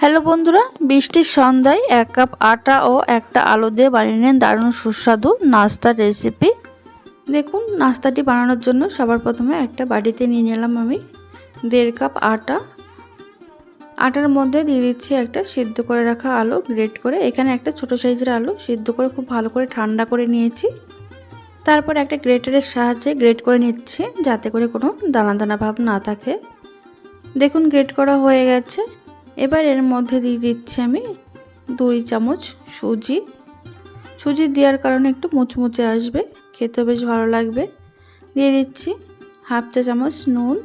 Hello বন্ধুরা, বৃষ্টির সন্ধ্যায় এক কাপ আটা ও একটা আলু দিয়ে বানিয়ে নেন দারুণ সুস্বাদু নাস্তার রেসিপি দেখুন, নাস্তাটি বানানোর জন্য সবার প্রথমে একটা বাড়িতে নিয়ে নিলাম আমি দেড় কাপ আটা। আটার মধ্যে দিয়ে দিচ্ছি একটা সিদ্ধ করে রাখা আলু, গ্রেট করে। এখানে একটা ছোট সাইজের আলু সিদ্ধ করে খুব ভালো করে ঠান্ডা করে নিয়েছি। তারপর একটা গ্রেটারের সাহায্যে গ্রেট করে নিচ্ছি যাতে করে কোনো দানা দানা ভাব না থাকে। দেখুন, গ্রেট করা হয়ে গেছে। এবার এর মধ্যে দিয়ে দিচ্ছি আমি দুই চামচ সুজি। সুজি দেওয়ার কারণে একটু মুচমুচে আসবে, খেতে বেশ ভালো লাগবে। দিয়ে দিচ্ছি হাফ চা চামচ নুন,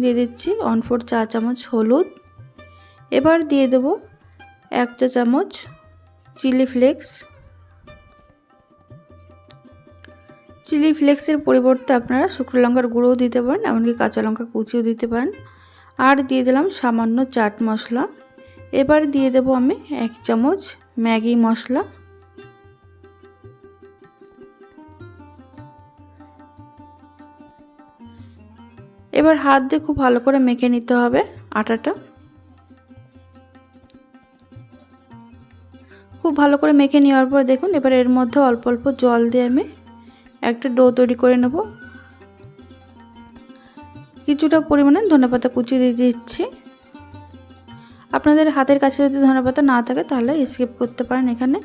দিয়ে দিচ্ছি ওয়ান ফোর চা চামচ হলুদ। এবার দিয়ে দেব এক চা চামচ চিলি ফ্লেক্স। চিলি ফ্লেক্সের পরিবর্তে আপনারা শুকনো লঙ্কার গুঁড়োও দিতে পারেন, এমনকি কাঁচা লঙ্কা কুচিও দিতে পারেন। আর দিয়ে দিলাম সামান্য চাট মশলা। এবার দিয়ে দেব আমি এক চামচ ম্যাগি মশলা। এবার হাত দিয়ে খুব ভালো করে মেখে নিতে হবে আটাটা। খুব ভালো করে মেখে নেওয়ার পর দেখুন, এবার এর মধ্যে অল্প অল্প জল দিয়ে আমি একটা ডো তৈরি করে নেব। কিছুটা পরিমাণে ধনেপাতা কুচি দিয়ে দিচ্ছি। আপনাদের হাতের কাছে যদি ধনেপাতা না থাকে, তাহলে স্কিপ করতে পারেন এখানে।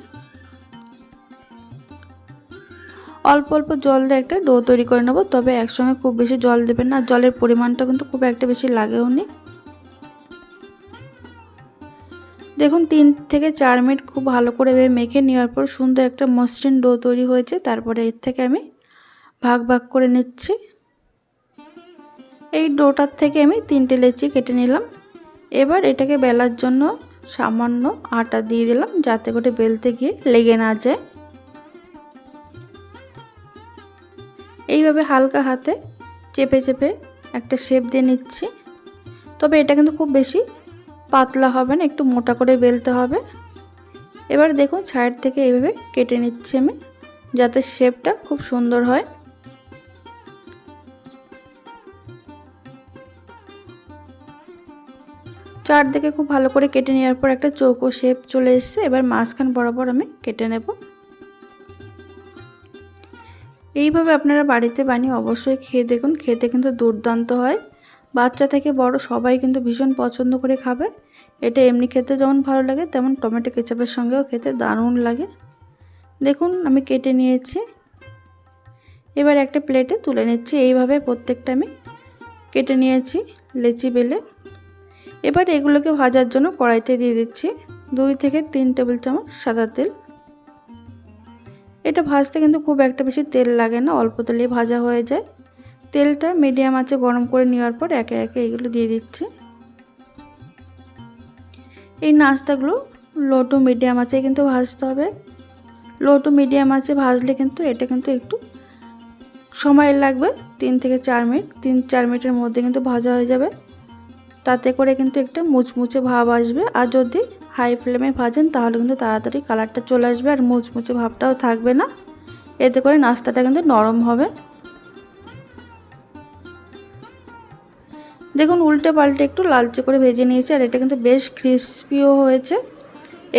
অল্প অল্প জল দিয়ে একটা ডো তৈরি করে নেব, তবে একসঙ্গে খুব বেশি জল দেবেন না। জলের পরিমাণটা কিন্তু খুব একটা বেশি লাগেও নি। দেখুন, তিন থেকে চার মিনিট খুব ভালো করে মেখে নেওয়ার পর সুন্দর একটা মসৃণ ডো তৈরি হয়েছে। তারপরে এর থেকে আমি ভাগ ভাগ করে নিচ্ছি। এই ডোটার থেকে আমি তিনটে লেচি কেটে নিলাম। এবার এটাকে বেলার জন্য সামান্য আটা দিয়ে দিলাম যাতে করে বেলতে গিয়ে লেগে না যায়। এইভাবে হালকা হাতে চেপে চেপে একটা শেপ দিয়ে নিচ্ছি। তবে এটা কিন্তু খুব বেশি পাতলা হবে না, একটু মোটা করে বেলতে হবে। এবার দেখুন সাইড থেকে এইভাবে কেটে নিচ্ছি আমি যাতে শেপটা খুব সুন্দর হয়। চারদিকে খুব ভালো করে কেটে নেওয়ার পর একটা চৌকো শেপ চলে এসছে। এবার মাঝখান বরাবর আমি কেটে নেব। এইভাবে আপনারা বাড়িতে বানিয়ে অবশ্যই খেয়ে দেখুন। খেতে কিন্তু দুর্দান্ত হয়। বাচ্চা থেকে বড় সবাই কিন্তু ভীষণ পছন্দ করে খাবে। এটা এমনি খেতে যেমন ভালো লাগে, তেমন টমেটো কেচাপের সঙ্গেও খেতে দারুণ লাগে। দেখুন, আমি কেটে নিয়েছি। এবার একটা প্লেটে তুলে নিচ্ছি। এইভাবে প্রত্যেকটা আমি কেটে নিয়েছি লেচি বেলে। এবার এগুলোকে ভাজার জন্য কড়াইতে দিয়ে দিচ্ছি দুই থেকে তিন টেবিল চামচ সাদা তেল। এটা ভাজতে কিন্তু খুব একটা বেশি তেল লাগে না, অল্প তেলেই ভাজা হয়ে যায়। তেলটা মিডিয়াম আঁচে গরম করে নেওয়ার পর একে একে এগুলো দিয়ে দিচ্ছি। এই নাস্তাগুলো লো টু মিডিয়াম আঁচে কিন্তু ভাজতে হবে। লো টু মিডিয়াম আঁচে ভাজলে কিন্তু এটা কিন্তু একটু সময় লাগবে, তিন থেকে চার মিনিট, তিন চার মিনিটের মধ্যে কিন্তু ভাজা হয়ে যাবে। তাতে করে কিন্তু একটা মুচমুচে ভাব আসবে। আর যদি হাই ফ্লেমে ভাজেন, তাহলে কিন্তু তাড়াতাড়ি কালারটা চলে আসবে আর মুচমুচে ভাবটাও থাকবে না। এতে করে নাস্তাটা কিন্তু নরম হবে। দেখুন, উল্টে পাল্টে একটু লালচে করে ভেজে নিয়েছি আর এটা কিন্তু বেশ ক্রিসপিও হয়েছে।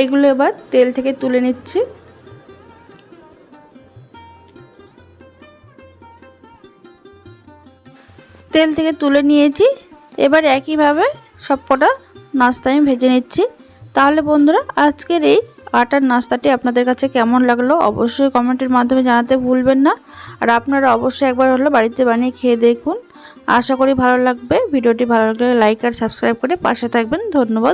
এগুলো এবার তেল থেকে তুলে নিচ্ছি। তেল থেকে তুলে নিয়েছি। এবার একইভাবে সবকটা নাস্তা আমি ভেজে নিচ্ছি। তাহলে বন্ধুরা, আজকের এই আটার নাস্তাটি আপনাদের কাছে কেমন লাগল অবশ্যই কমেন্টের মাধ্যমে জানাতে ভুলবেন না। আর আপনারা অবশ্যই একবার হলো বাড়িতে বানিয়ে খেয়ে দেখুন। আশা করি ভালো লাগবে। ভিডিওটি ভালো লাগলে লাইক আর সাবস্ক্রাইব করে পাশে থাকবেন। ধন্যবাদ।